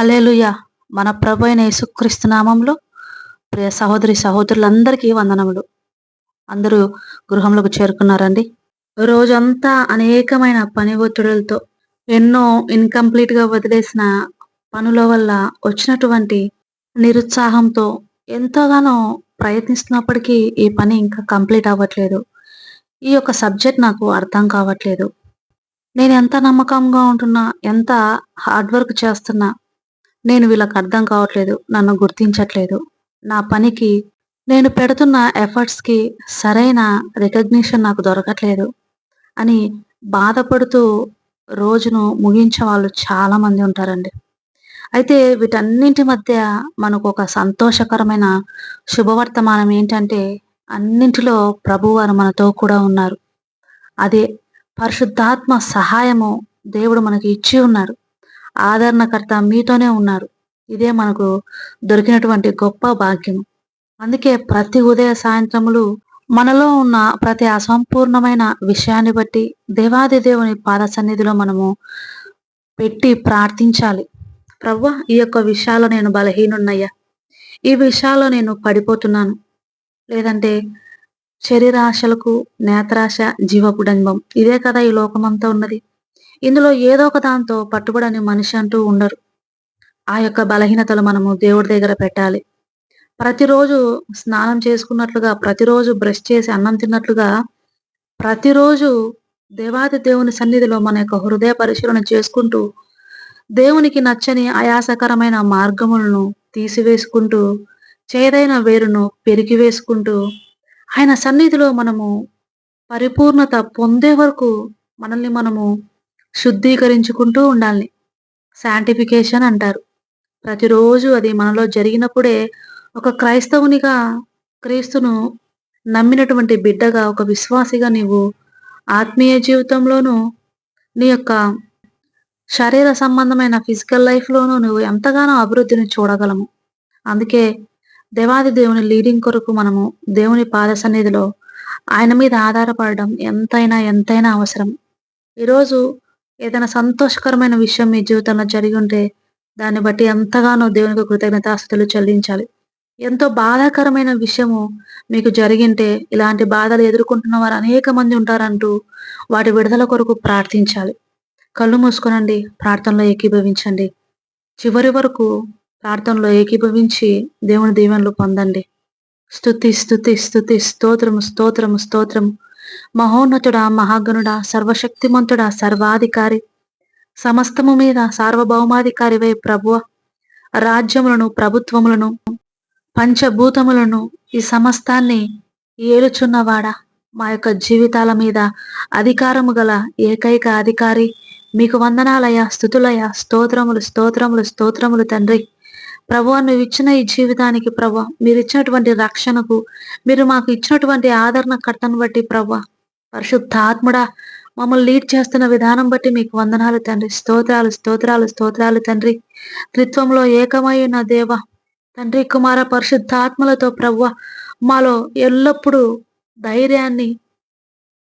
Hallelujah మన ప్రభు అయిన యేసుక్రీస్తు నామంలో ప్రియ సహోదరి సహోదరులందరికీ వందనములు. అందరూ గృహంలోకి చేరుకున్నారండి. రోజంతా అనేకమైన పని ఒత్తిడులతో ఎన్నో ఇన్కంప్లీట్గా వదిలేసిన పనుల వల్ల వచ్చినటువంటి నిరుత్సాహంతో ఎంతోగానో ప్రయత్నిస్తున్నప్పటికీ ఈ పని ఇంకా కంప్లీట్ అవ్వట్లేదు. ఈ యొక్క సబ్జెక్ట్ నాకు అర్థం కావట్లేదు. నేను ఎంత నమ్మకంగా ఉంటున్నా ఎంత హార్డ్ వర్క్ చేస్తున్నా నేను వీళ్ళకి అర్థం కావట్లేదు నన్ను గుర్తించట్లేదు. నా పనికి నేను పెడుతున్న ఎఫర్ట్స్కి సరైన రికగ్నిషన్ నాకు దొరకట్లేదు అని బాధపడుతూ రోజును ముగించే వాళ్ళు చాలామంది ఉంటారండి. అయితే వీటన్నింటి మధ్య మనకు ఒక సంతోషకరమైన శుభవర్తమానం ఏంటంటే అన్నింటిలో ప్రభువారు మనతో కూడా ఉన్నారు. అదే పరిశుద్ధాత్మ సహాయము దేవుడు మనకి ఇచ్చి ఉన్నారు. ఆదరణకర్త మీతోనే ఉన్నారు. ఇదే మనకు దొరికినటువంటి గొప్ప భాగ్యం. అందుకే ప్రతి ఉదయ సాయంత్రములు మనలో ఉన్న ప్రతి అసంపూర్ణమైన విషయాన్ని బట్టి దేవాది దేవుని పాద సన్నిధిలో మనము పెట్టి ప్రార్థించాలి. ప్రవ్వ ఈ యొక్క విషయాల్లో నేను బలహీనున్నయ్యా ఈ విషయాల్లో నేను పడిపోతున్నాను. లేదంటే శరీరాశలకు నేత్రాశ కుటుంబం ఇదే కదా ఈ లోకమంతా ఉన్నది. ఇందులో ఏదో ఒక దాంతో పట్టుబడని మనిషి అంటూ ఉండరు. ఆ యొక్క బలహీనతలు మనము దేవుడి దగ్గర పెట్టాలి. ప్రతిరోజు స్నానం చేసుకున్నట్లుగా ప్రతిరోజు బ్రష్ చేసి అన్నం తిన్నట్లుగా ప్రతిరోజు దేవాది దేవుని సన్నిధిలో మన యొక్క హృదయ పరిశీలన చేసుకుంటూ దేవునికి నచ్చని ఆయాసకరమైన మార్గములను తీసివేసుకుంటూ చేదైన వేరును పెరిగి వేసుకుంటూ ఆయన సన్నిధిలో మనము పరిపూర్ణత పొందే వరకు మనల్ని మనము శుద్ధీకరించుకుంటూ ఉండాలి. శాంటిఫికేషన్ అంటారు. ప్రతిరోజు అది మనలో జరిగినప్పుడే ఒక క్రైస్తవునిగా క్రీస్తును నమ్మినటువంటి బిడ్డగా ఒక విశ్వాసిగా నీవు ఆత్మీయ జీవితంలోనూ నీ యొక్క శరీర సంబంధమైన ఫిజికల్ లైఫ్లోనూ నువ్వు ఎంతగానో అభివృద్ధిని చూడగలము. అందుకే దేవాది దేవుని లీడింగ్ కొరకు మనము దేవుని పాద సన్నిధిలో ఆయన మీద ఆధారపడడం ఎంతైనా ఎంతైనా అవసరం. ఈరోజు ఏదైనా సంతోషకరమైన విషయం మీ జీవితంలో జరిగి ఉంటే దాన్ని బట్టి ఎంతగానో దేవునికి కృతజ్ఞతాస్తులు చెల్లించాలి. ఎంతో బాధాకరమైన విషయము మీకు జరిగింటే ఇలాంటి బాధలు ఎదుర్కొంటున్న వారు అనేక మంది ఉంటారంటూ వాటి విడుదల కొరకు ప్రార్థించాలి. కళ్ళు మూసుకొనండి ప్రార్థనలో ఏకీభవించండి. చివరి వరకు ప్రార్థనలో ఏకీభవించి దేవుని దీవెనలు పొందండి. స్థుతి స్థుతి స్థుతి స్తోత్రము స్తోత్రము స్తోత్రము. మహోన్నతుడా మహాగణుడా సర్వశక్తిమంతుడా సర్వాధికారి. సమస్తము మీద సార్వభౌమాధికారివై ప్రభువ. రాజ్యములను ప్రభుత్వములను పంచభూతములను ఈ సమస్తాన్ని ఏలుచున్నవాడా? మా యొక్క జీవితాల మీద అధికారము గల ఏకైక అధికారి మీకు వందనాలయ స్థుతులయ స్తోత్రములు స్తోత్రములు స్తోత్రములు తండ్రి. ప్రభు నువ్వు ఇచ్చిన ఈ జీవితానికి ప్రభు మీరు ఇచ్చినటువంటి రక్షణకు మీరు మాకు ఇచ్చినటువంటి ఆదరణ కర్తను బట్టి ప్రభు పరిశుద్ధాత్ముడా మమ్మల్ని లీడ్ చేస్తున్న విధానం బట్టి మీకు వందనాలు తండ్రి. స్తోత్రాలు స్తోత్రాలు స్తోత్రాలు తండ్రి. త్రిత్వంలో ఏకమైన దేవ తండ్రి కుమార పరిశుద్ధాత్మలతో ప్రవ్వ మాలో ఎల్లప్పుడూ ధైర్యాన్ని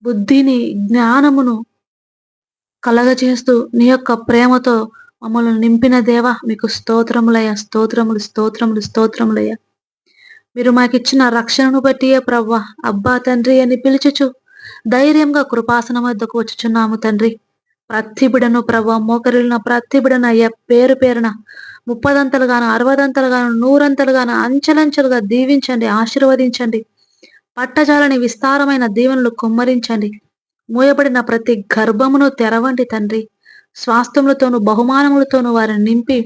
బుద్ధిని జ్ఞానమును కలగజేస్తూ నీ యొక్క ప్రేమతో మమ్మల్ని నింపిన దేవ మీకు స్తోత్రములయ్య స్తోత్రములు స్తోత్రములు స్తోత్రములయ్య. మీరు మాకిచ్చిన రక్షణను బట్టియే ప్రవ్వ అబ్బా తండ్రి అని పిలుచుచు ధైర్యంగా కృపాసనం వద్దకు వచ్చుచున్నాము తండ్రి. ప్రతి బిడను ప్రభ మోకరిలిన ప్రతి బిడను అయ్యా పేరు పేరున ముప్పదంతలుగాను అరవదంతలుగాను నూరంతలుగాను అంచెలంచెలుగా దీవించండి ఆశీర్వదించండి. పట్టజాలని విస్తారమైన దీవెనలు కుమ్మరించండి. మూయబడిన ప్రతి గర్భమును తెరవండి తండ్రి. స్వాస్థ్యములతోనూ బహుమానములతోనూ వారిని నింపి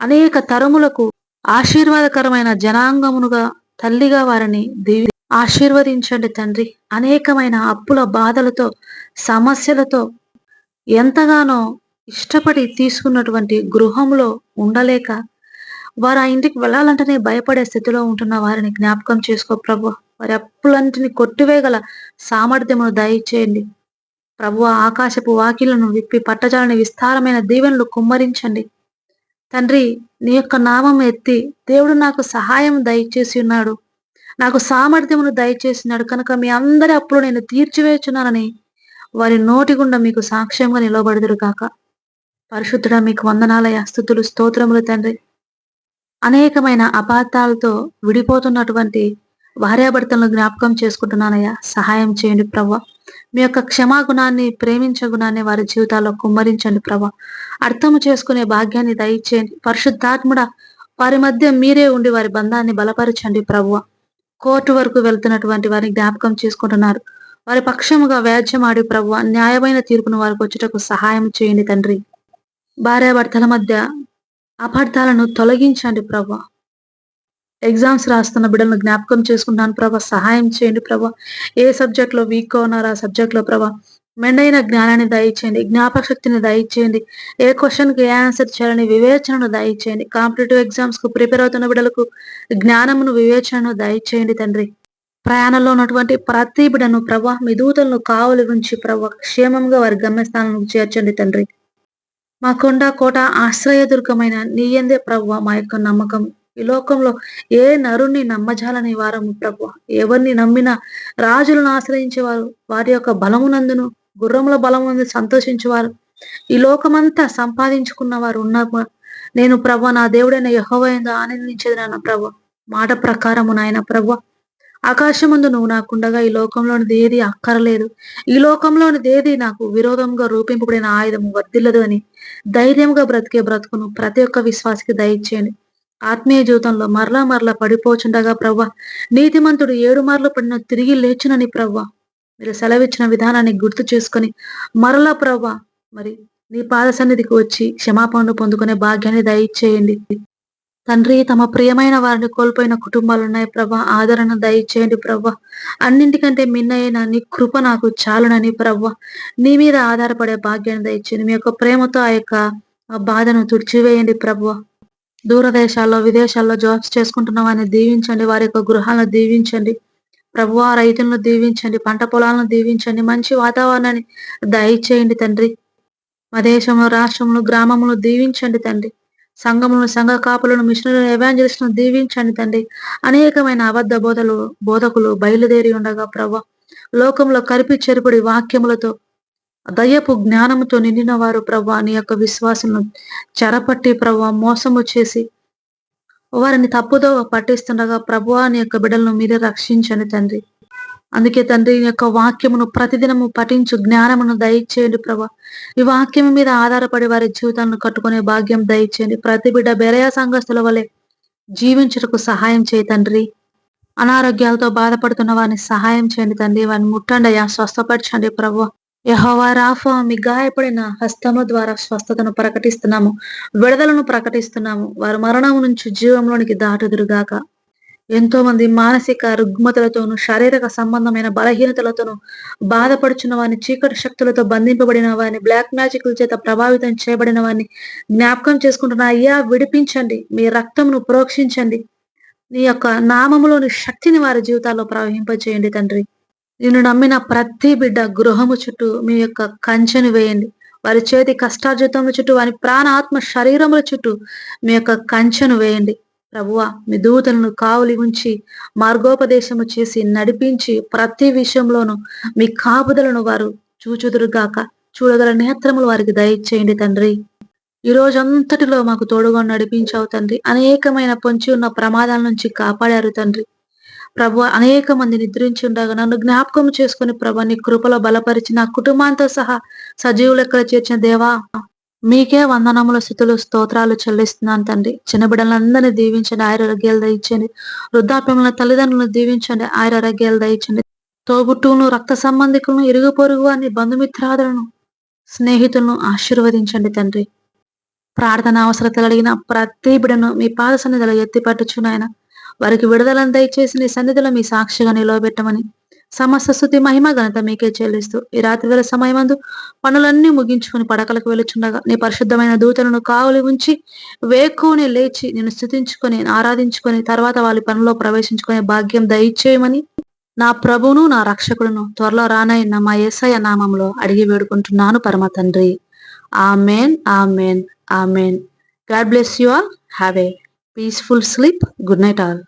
అనేక తరములకు ఆశీర్వాదకరమైన జనాంగమునుగా తల్లిగా వారిని దీవి ఆశీర్వదించండి తండ్రి. అనేకమైన అప్పుల బాధలతో సమస్యలతో ఎంతగానో ఇష్టపడి తీసుకున్నటువంటి గృహంలో ఉండలేక వారు ఆ ఇంటికి వెళ్ళాలంటేనే భయపడే స్థితిలో ఉంటున్న వారిని జ్ఞాపకం చేసుకో ప్రభు. వారి అప్పులంటిని కొట్టివేయగల సామర్థ్యమును దయచేయండి. ప్రభు ఆకాశపు వాకిలను విప్పి పట్టజాలని విస్తారమైన దీవెనలు కుమ్మరించండి. తండ్రి నీ యొక్క నామం ఎత్తి దేవుడు నాకు సహాయం దయచేసి ఉన్నాడు. నాకు సామర్థ్యమును దయచేసినాడు. కనుక మీ అందరి అప్పుడు నేను తీర్చివేచున్నానని వారి నోటి గుండా మీకు సాక్ష్యంగా నిలబడదురు కాక పరిశుద్ధుడ మీకు వందనాలయ స్థుతులు స్తోత్రములు తండ్రి. అనేకమైన అపార్థాలతో విడిపోతున్నటువంటి భార్యాభర్తలను జ్ఞాపకం చేసుకుంటున్నానయ్యా. సహాయం చేయండి ప్రవ్వ. మీ యొక్క క్షమాగుణాన్ని ప్రేమించే గుణాన్ని వారి జీవితాల్లో కుమ్మరించండి ప్రవ్వ. అర్థము చేసుకునే భాగ్యాన్ని దయచేయండి. పరిశుద్ధాత్ముడ వారి మధ్య మీరే ఉండి వారి బంధాన్ని బలపరచండి ప్రభువ కోర్టు వరకు వెళ్తున్నటువంటి వారిని జ్ఞాపకం చేసుకుంటున్నారు. వారి పక్షముగా వ్యాజ్యమాడి ప్రభు న్యాయమైన తీర్పును వారికి వచ్చుటకు సహాయం చేయండి తండ్రి. భార్యాభర్తల మధ్య అపార్థాలను తొలగించండి ప్రభా ఎగ్జామ్స్ రాస్తున్న బిడ్డలను జ్ఞాపకం చేసుకుంటాను ప్రభా సహాయం చేయండి ప్రభా ఏ సబ్జెక్ట్లో వీక్ ఉన్నారు ఆ సబ్జెక్ట్లో ప్రభా మెండైన జ్ఞానాన్ని దయచేయండి జ్ఞాపక శక్తిని దయచేయండి ఏ క్వశ్చన్కి ఏ ఆన్సర్ చేయాలని వివేచనను దయచేయండి కాంపిటేటివ్ ఎగ్జామ్స్కు ప్రిపేర్ అవుతున్న బిడ్డలకు జ్ఞానమును వివేచనను దయచేయండి తండ్రి. ప్రయాణంలో ఉన్నటువంటి ప్రతి బిడను ప్రభా మీ దూతలను కావలి ఉంచి ప్రభా క్షేమంగా వారి గమ్యస్థానానికి చేర్చండి తండ్రి. మా కొండ కోట ఆశ్రయదుర్గమైన నీయందే ప్రభు మా యొక్క నమ్మకం. ఈ లోకంలో ఏ నరుణ్ణి నమ్మజాలని వారము ప్రభు ఎవరిని నమ్మినా రాజులను ఆశ్రయించేవారు వారి యొక్క బలమునందును గుర్రముల ఉంది సంతోషించేవారు. ఈ లోకమంతా సంపాదించుకున్న వారు ఉన్నారు నేను ప్రభ నా దేవుడైన యహోవైందో ఆనందించేది నాన్న ప్రభ. మాట ప్రకారము నాయన ప్రభ. ఆకాశముందు నువ్వు నాకుండగా ఈ లోకంలోనిది ఏది అక్కరలేదు. ఈ లోకంలోనిది ఏది నాకు విరోధంగా రూపింపబడిన ఆయుధం వర్దిల్లదు అని. ధైర్యంగా బ్రతికే బ్రతుకును ప్రతి ఒక్క విశ్వాసకి దయచేయండి. ఆత్మీయ జీవితంలో మరలా మరలా పడిపోచుండగా ప్రవ్వ నీతిమంతుడు ఏడు మార్లు పడిన తిరిగి లేచునని ప్రవ్వ మీరు సెలవిచ్చిన విధానాన్ని గుర్తు చేసుకొని మరలా ప్రభా మరి నీ పాద సన్నిధికి వచ్చి క్షమాపణను పొందుకునే భాగ్యాన్ని దయచేయండి. తండ్రి తమ ప్రియమైన వారిని కోల్పోయిన కుటుంబాలు ఉన్నాయి ప్రభా. ఆదరణ దయచేయండి ప్రభా. అన్నింటికంటే మిన్నైన నీ కృప నాకు చాలునని ప్రభా. నీ మీద ఆధారపడే భాగ్యాన్ని దయచేయండి. మీ యొక్క ప్రేమతో ఆ యొక్క బాధను తుడిచివేయండి ప్రభా. దూరదేశాల్లో విదేశాల్లో జాబ్స్ చేసుకుంటున్న వారిని దీవించండి. వారి యొక్క గృహాలను దీవించండి. ప్రభు రైతులను దీవించండి పంట పొలాలను దీవించండి మంచి వాతావరణాన్ని దయచేయండి తండ్రి. మా దేశంలో రాష్ట్రంలో గ్రామంలో దీవించండి తండ్రి. సంఘములను సంఘ కాపులను మిషనరీ ఎవాంజలిస్ట్ను దీవించండి తండ్రి. అనేకమైన అబద్ధ బోధలు బోధకులు బయలుదేరి ఉండగా ప్రభా లోకంలో కరిపి చెరుపుడి వాక్యములతో దయపు జ్ఞానముతో నిండిన వారు ప్రభా నీ యొక్క విశ్వాసం చెరపట్టి ప్రభా మోసము చేసి వారిని తప్పుదో పట్టిస్తుండగా ప్రభు నీ యొక్క బిడ్డలను మీరే రక్షించండి తండ్రి. అందుకే తండ్రి యొక్క వాక్యమును ప్రతిదినము పఠించు జ్ఞానమును దయచేయండి ప్రభా. ఈ వాక్యం మీద ఆధారపడి వారి జీవితాలను కట్టుకునే భాగ్యం దయచేయండి. ప్రతి బిడ్డ బెరయా సంఘస్థుల వలె జీవించుటకు సహాయం చేయ తండ్రి. అనారోగ్యాలతో బాధపడుతున్న వారిని సహాయం చేయండి తండ్రి. వారిని ముట్టండి అయ్యా. స్వస్థపరచండి ప్రభు. యహోవా రాఫా మీ గాయపడిన హస్తము ద్వారా స్వస్థతను ప్రకటిస్తున్నాము విడుదలను ప్రకటిస్తున్నాము. వారి మరణం నుంచి జీవంలోనికి దాటుదురుగాక. ఎంతో మంది మానసిక రుగ్మతలతోనూ శారీరక సంబంధమైన బలహీనతలతోనూ బాధపడుచున్న వారిని చీకటి శక్తులతో బంధింపబడిన వారిని బ్లాక్ మ్యాజిక్ల చేత ప్రభావితం చేయబడిన వారిని జ్ఞాపకం చేసుకుంటున్న అయ్యా విడిపించండి. మీ రక్తమును ప్రోక్షించండి. నీ యొక్క నామములోని శక్తిని వారి జీవితాల్లో ప్రవహింపచేయండి తండ్రి. నిన్ను నమ్మిన ప్రతి బిడ్డ గృహము చుట్టూ మీ యొక్క కంచెను వేయండి. వారి చేతి కష్టార్జితముల చుట్టూ వారి ప్రాణ ఆత్మ శరీరముల చుట్టూ మీ యొక్క కంచెను వేయండి. ప్రభువ మీ దూతలను కావులి ఉంచి మార్గోపదేశము చేసి నడిపించి ప్రతి విషయంలోనూ మీ కాపుదలను వారు చూచుదురుగాక చూడగల నేత్రములు వారికి దయచేయండి తండ్రి. ఈ రోజంతటిలో మాకు తోడుగా నడిపించావు తండ్రి. అనేకమైన పొంచి ఉన్న ప్రమాదాల నుంచి కాపాడారు తండ్రి. ప్రభు అనేక మంది నిద్రించి ఉండగా నన్ను జ్ఞాపకం చేసుకుని ప్రభు నీ కృపలో బలపరిచి నా కుటుంబంతో సహా సజీవులెక్కడ చేర్చిన దేవా మీకే వందనముల స్థితులు స్తోత్రాలు చెల్లిస్తున్నాను తండ్రి. చిన్న బిడ్డలందరినీ దీవించండి ఆరోగ్యాలు దయచండి వృద్ధాప్యముల తల్లిదండ్రులను దీవించండి ఆరోగ్యాలు దయచండి తోబుట్టును రక్త సంబంధికులను ఇరుగు పొరుగు అని బంధుమిత్రాదులను స్నేహితులను ఆశీర్వదించండి తండ్రి. ప్రార్థన అవసరతలు అడిగిన ప్రతి బిడను మీ పాద సన్నిధిలో ఎత్తిపట్టుచున్నాయన. నాయన వారికి విడుదలను దయచేసి నీ సన్నిధిలో మీ సాక్షిగా నిలవబెట్టమని సమస్త స్థుతి మహిమ ఘనత మీకే చెల్లిస్తూ ఈ రాత్రి వేళ సమయమందు పనులన్నీ ముగించుకుని పడకలకు వెలుచుండగా నీ పరిశుద్ధమైన దూతలను కావులి ఉంచి వేకుని లేచి నేను స్థుతించుకొని ఆరాధించుకొని తర్వాత వాళ్ళ పనిలో ప్రవేశించుకునే భాగ్యం దయచేయమని నా ప్రభును నా రక్షకుడును త్వరలో రానైన మా ఏసయ నామంలో అడిగి వేడుకుంటున్నాను పరమ తండ్రి. Amen amen amen. God bless you all. Have a peaceful sleep. Good night all.